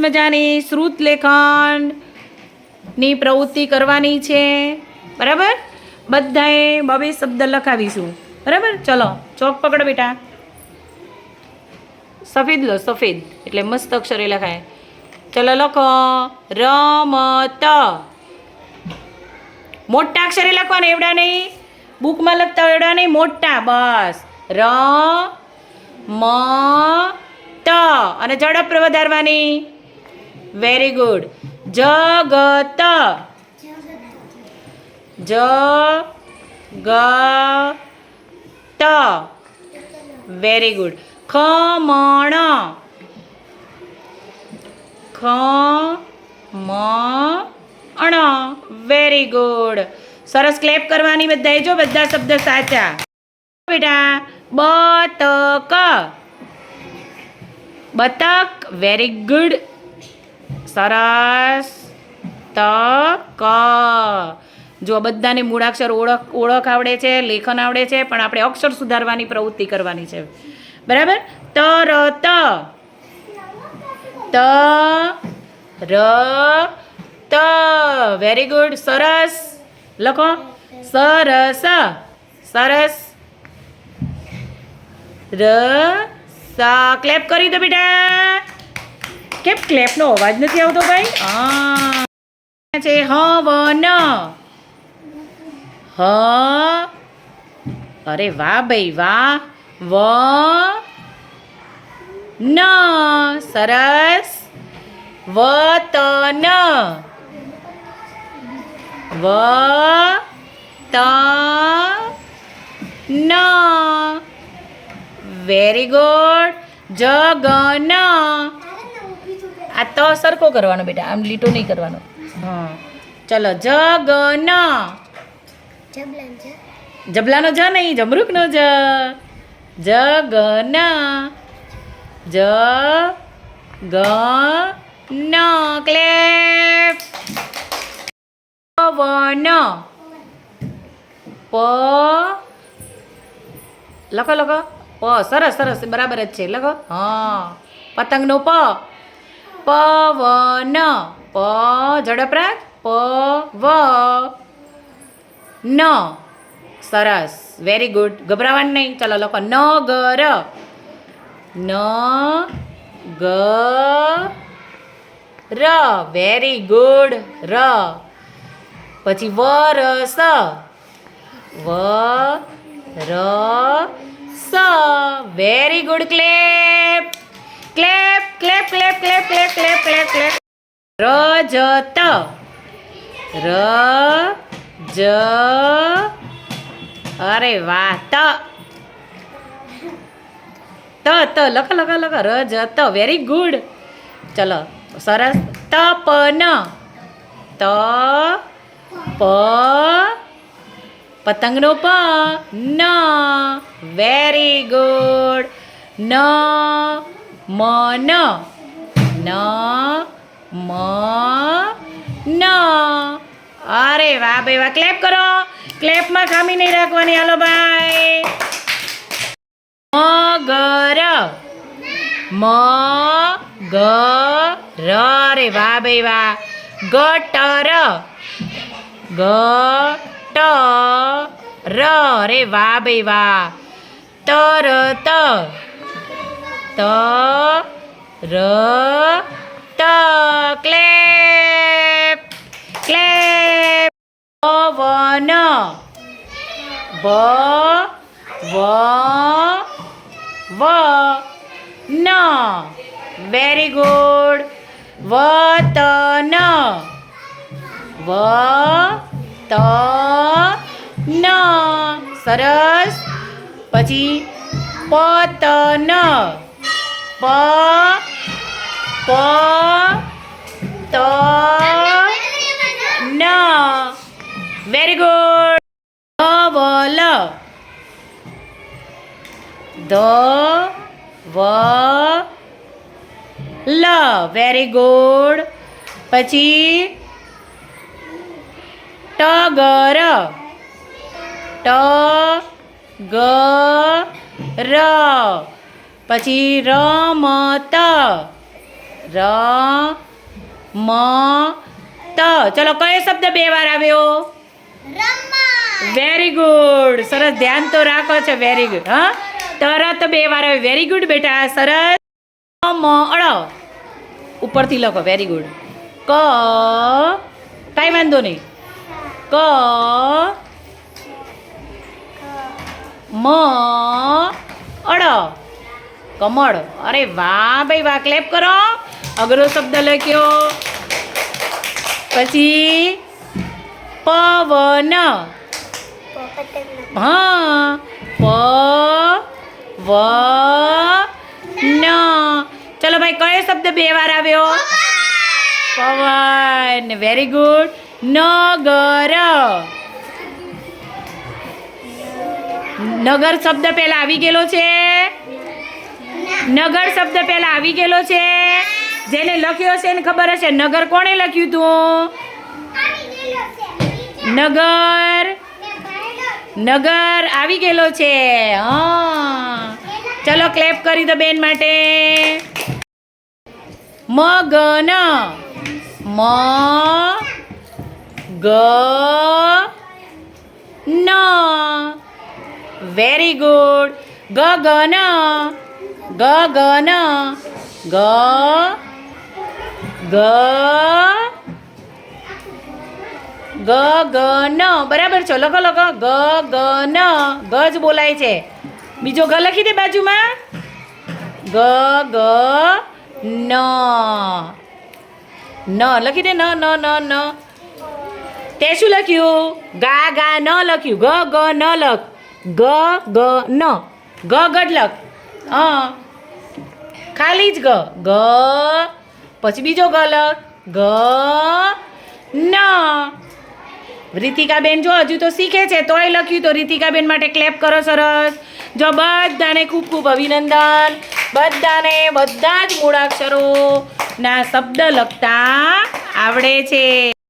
મજાની શ્રુત લેખનની પ્રવૃત્તિ કરવાની છે. બરાબર? બધાએ બબે શબ્દ લખાવીશું. બરાબર? ચલો, ચોક પકડો બેટા. સફેદ લો, સફેદ. એટલે મસ્ત અક્ષરે લખાય. ચલો, લખો. રમત. મોટા અક્ષરે લખવાના, એવડા નહીં. બુકમાં લખતા હોય એવડા નહીં. મોટા, બસ. ર મ ત અને ઝડપ વધારવાની. વેરી ગુડ જગત જ ગ ત વેરી ગુડ ખમણ અણ વેરી ગુડ સરસ ક્લેપ કરવાની બધાએ જો બધા શબ્દ સાચા. બેટા, બતક. બતક. વેરી ગુડ સરસ. તક. જો બધાને મૂળાક્ષર ઓળખ ઓળખ આવડે છે, લેખન આવડે છે, પણ આપણે અક્ષર સુધારવાની પ્રવૃત્તિ કરવાની છે. બરાબર? તરત. ત ર ત વેરી ગુડ સરસ. લખો. સરસ. સરસ. ર સા ક્લેપ કરી દો બેટા. કેમ ક્લેપનો અવાજ નથી આવતો ભાઈ? હા છે ન હ. અરે વાહ ભાઈ વાહ. વ. ન. સરસ. વ ત ન વ ત ન વેરી ગુડ. જગન. આ ત સરખો કરવાનો બેટા આમ લીટો નહીં કરવાનો. હા. ચલો જગન જબલાનો જ. નહીં જમરૂકનો જ. જગન જ ગ ન. ક્લેપ. પવન. પ. લખો લખો. પ સરસ સરસ બરાબર જ છે. લખો. હા. પતંગનો પ. પવન, પ ઝડપ રાખ પ, વ, ન. સરસ. વેરી ગુડ ગભરાવાનું નહીં. ચાલો, લખો. ન ગર ન, ગ, ર. વેરી ગુડ ર. પછી વરસ. વ ર સ very good clap clap clap clap clap Rajat. ર જ અરે વાહ, ત. ત ત, લખ લખ લખ. રજત. વેરી ગુડ ચલો, સરસ. તપન. ત પ પતંગનો પ. ન. વેરી ગુડ ન. મન. ન, મ, ન. અરે વાહ ભાઈ, વાહ. ક્લેપ કરો. ક્લેપમાં ખામી નહીં રાખવાની. હાલો ભાઈ. મગર. મ ગ ર રે વાહ ભાઈ, વાહ. ગટર. ગ ટ ર રે વાહ ભાઈ, વાહ. તરત. ત ર ત ક્લેપ ક્લેપ, પવન ભ વ વ, ન. વેરી ગુડ વતન વ ત ન સરસ. પછી પતન, પ પ ત ન. વેરી ગુડ ધવલ ધ વ લ વેરી ગુડ પછી ટગર. ટ ગ ર પછી રમત. ર મ ત. ચલો કયો શબ્દ બે વાર આવ્યો? વેરી ગુડ સરસ ધ્યાન તો રાખો છો. વેરી ગુડ હા? તરત બે વાર આવે વેરી ગુડ બેટા. સરસ. મ અળ. ઉપરથી લખો. વેરી ગુડ ક કાંઈ વાંધો નહીં. ક મ અળ. કમળ. અરે વાહ ભાઈ વાહ. ક્લેપ કરો. અઘરો શબ્દ લખ્યો. પછી પવન. હા પ વ ન ચલો ભાઈ, કયો શબ્દ બે વાર આવ્યો? પવન. વેરી ગુડ નગર. નગર શબ્દ પહેલા આવી ગયેલો છે? નગર શબ્દ પહેલા આવી ગયેલો છે? જેને લખ્યો છે એને ખબર હશે. નગર કોણે લખ્યું તું નગર. નગર આવી ગયેલો છે. હા. ચલો ક્લેપ કરી દો બેન માટે. મગન. મ ગ ન વેરી ગુડ ગગન. ગગન. ગ. ગ ગ ગ, ન. બરાબર છો? લખો લખો. ગ ગ, ન. ગ જ બોલાય છે. બીજો ગ લખી દે બાજુમાં. ગ ગ, ન. ન. લખી દે ન ન ન ન. તે શું લખ્યું? ગા ગા, ન લખ્યું. ગ ગ, ન લખ. ગ ગ, ન. ગ, ગઢ લખ. ખાલી જ ગ. ગ પછી બીજો ગ લખ ગ, ન. રીતિકાબેન જો હજુ તો શીખે છે, તોય લખ્યું તો રીતિકાબેન માટે ક્લેપ કરો સરસ. જો બધાને ખૂબ ખૂબ અભિનંદન. બધાને બધા જ મૂળાક્ષરો ના શબ્દ લખતા આવડે છે.